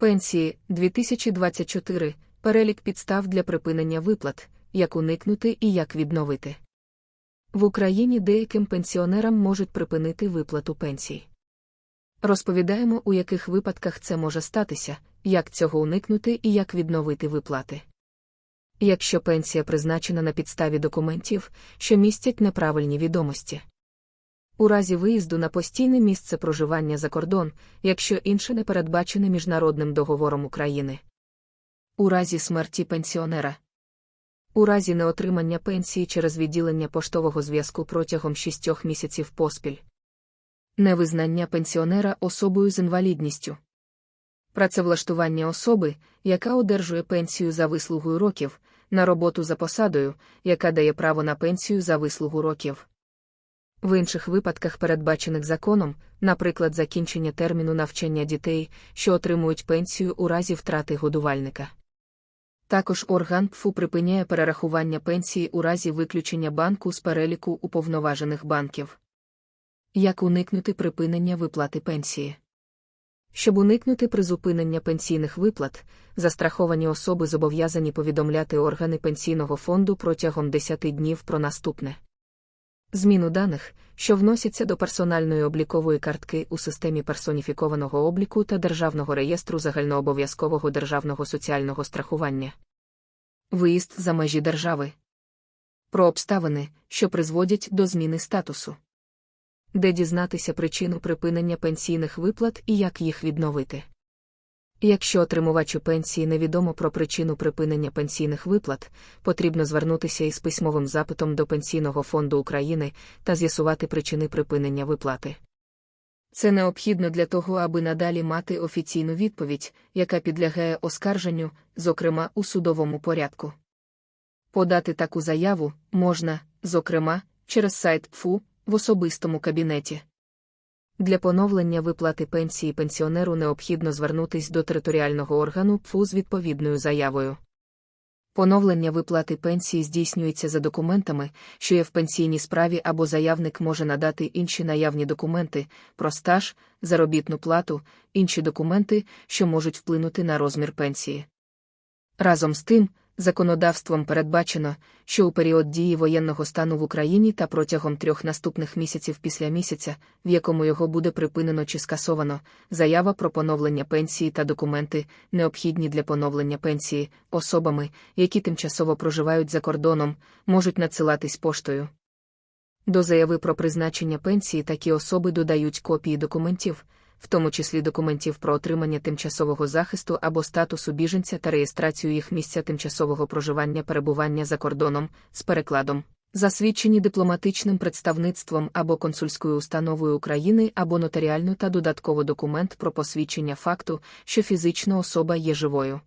Пенсії 2024. Перелік підстав для припинення виплат, як уникнути і як відновити. В Україні деяким пенсіонерам можуть припинити виплату пенсій. Розповідаємо, у яких випадках це може статися, як цього уникнути і як відновити виплати. Якщо пенсія призначена на підставі документів, що містять неправильні відомості. У разі виїзду на постійне місце проживання за кордон, якщо інше не передбачене міжнародним договором України. У разі смерті пенсіонера. У разі неотримання пенсії через відділення поштового зв'язку протягом шістьох місяців поспіль. Невизнання пенсіонера особою з інвалідністю. Працевлаштування особи, яка одержує пенсію за вислугою років, на роботу за посадою, яка дає право на пенсію за вислугу років. В інших випадках, передбачених законом, наприклад, закінчення терміну навчання дітей, що отримують пенсію у разі втрати годувальника. Також орган ПФУ припиняє перерахування пенсії у разі виключення банку з переліку уповноважених банків. Як уникнути припинення виплати пенсії? Щоб уникнути призупинення пенсійних виплат, застраховані особи зобов'язані повідомляти органи пенсійного фонду протягом 10 днів про наступне. Зміну даних, що вносяться до персональної облікової картки у системі персоніфікованого обліку та Державного реєстру загальнообов'язкового державного соціального страхування. Виїзд за межі держави. Про обставини, що призводять до зміни статусу. Де дізнатися причину припинення пенсійних виплат і як їх відновити. Якщо отримувачу пенсії невідомо про причину припинення пенсійних виплат, потрібно звернутися із письмовим запитом до Пенсійного фонду України та з'ясувати причини припинення виплати. Це необхідно для того, аби надалі мати офіційну відповідь, яка підлягає оскарженню, зокрема у судовому порядку. Подати таку заяву можна, зокрема, через сайт ПФУ в особистому кабінеті. Для поновлення виплати пенсії пенсіонеру необхідно звернутись до територіального органу ПФУ з відповідною заявою. Поновлення виплати пенсії здійснюється за документами, що є в пенсійній справі або заявник може надати інші наявні документи про стаж, заробітну плату, інші документи, що можуть вплинути на розмір пенсії. Разом з тим, законодавством передбачено, що у період дії воєнного стану в Україні та протягом трьох наступних місяців після місяця, в якому його буде припинено чи скасовано, заява про поновлення пенсії та документи, необхідні для поновлення пенсії, особами, які тимчасово проживають за кордоном, можуть надсилатись поштою. До заяви про призначення пенсії такі особи додають копії документів в тому числі документів про отримання тимчасового захисту або статусу біженця та реєстрацію їх місця тимчасового проживання перебування за кордоном з перекладом, засвідчені дипломатичним представництвом або консульською установою України або нотаріальну та додатково документ про посвідчення факту, що фізична особа є живою.